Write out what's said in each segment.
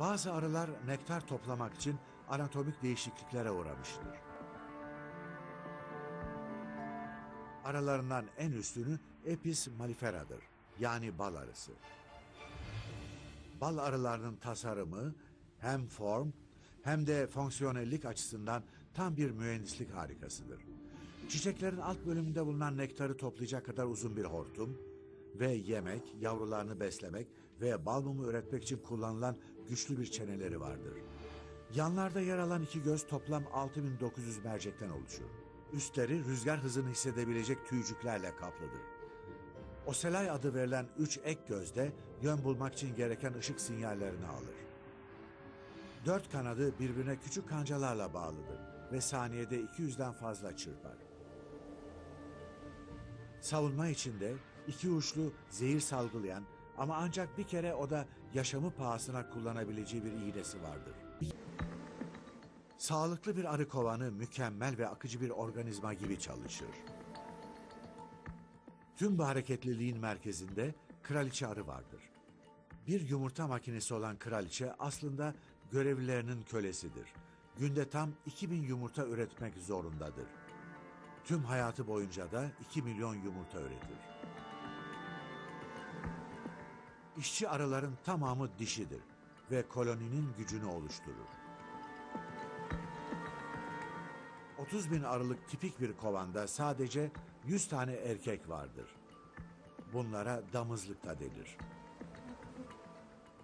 Bazı arılar nektar toplamak için anatomik değişikliklere uğramıştır. Aralarından en üstünü Apis mallifera'dır. Yani bal arısı. Bal arılarının tasarımı hem form hem de fonksiyonellik açısından tam bir mühendislik harikasıdır. Çiçeklerin alt bölümünde bulunan nektarı toplayacak kadar uzun bir hortum ve yemek, yavrularını beslemek ve bal mumu üretmek için kullanılan güçlü bir çeneleri vardır. Yanlarda yer alan iki göz toplam 6900 mercekten oluşur. Üstleri rüzgar hızını hissedebilecek tüycüklerle kaplıdır. Oselay adı verilen üç ek gözde yön bulmak için gereken ışık sinyallerini alır. Dört kanadı birbirine küçük kancalarla bağlıdır ve saniyede 200'den fazla çırpar. Savunma içinde iki uçlu zehir salgılayan ama ancak bir kere o da yaşamı pahasına kullanabileceği bir iğnesi vardır. Sağlıklı bir arı kovanı mükemmel ve akıcı bir organizma gibi çalışır. Tüm bu hareketliliğin merkezinde kraliçe arı vardır. Bir yumurta makinesi olan kraliçe aslında görevlilerinin kölesidir. Günde tam 2000 yumurta üretmek zorundadır. Tüm hayatı boyunca da 2 milyon yumurta üretir. İşçi arıların tamamı dişidir ve koloninin gücünü oluşturur. 30 bin arılık tipik bir kovanda sadece 100 tane erkek vardır. Bunlara damızlık da denir.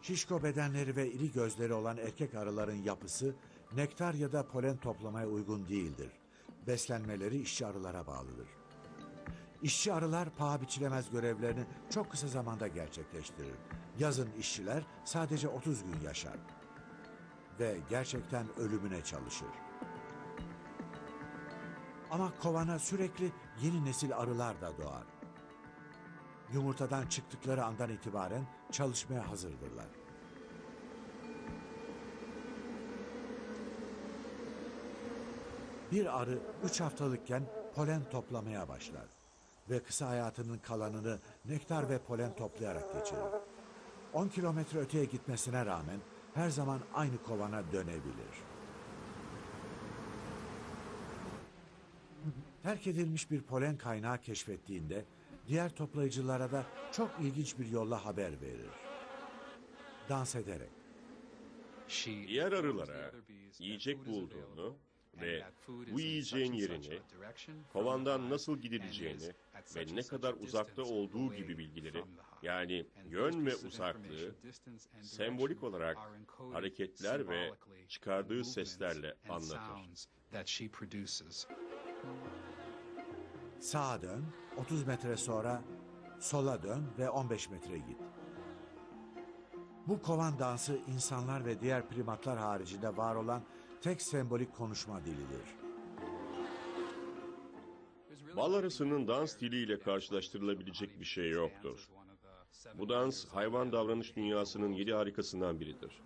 Şişko bedenleri ve iri gözleri olan erkek arıların yapısı nektar ya da polen toplamaya uygun değildir. Beslenmeleri işçi arılara bağlıdır. İşçi arılar paha biçilemez görevlerini çok kısa zamanda gerçekleştirir. Yazın işçiler sadece 30 gün yaşar ve gerçekten ölümüne çalışır. Ama kovana sürekli yeni nesil arılar da doğar. Yumurtadan çıktıkları andan itibaren çalışmaya hazırdırlar. Bir arı 3 haftalıkken polen toplamaya başlar ve kısa hayatının kalanını nektar ve polen toplayarak geçirir. 10 kilometre öteye gitmesine rağmen her zaman aynı kovana dönebilir. Terk edilmiş bir polen kaynağı keşfettiğinde diğer toplayıcılara da çok ilginç bir yolla haber verir. Dans ederek. Diğer arılara yiyecek bulduğunu ve bu yiyeceğin yerini, kovandan nasıl gidileceğini ve ne kadar uzakta olduğu gibi bilgileri, yani yön ve uzaklığı, sembolik olarak hareketler ve çıkardığı seslerle anlatır. Sağa dön, 30 metre sonra sola dön ve 15 metre git. Bu kovan dansı insanlar ve diğer primatlar haricinde var olan tek sembolik konuşma dilidir. Bal arısının dans diliyle karşılaştırılabilecek bir şey yoktur. Bu dans hayvan davranış dünyasının yedi harikasından biridir.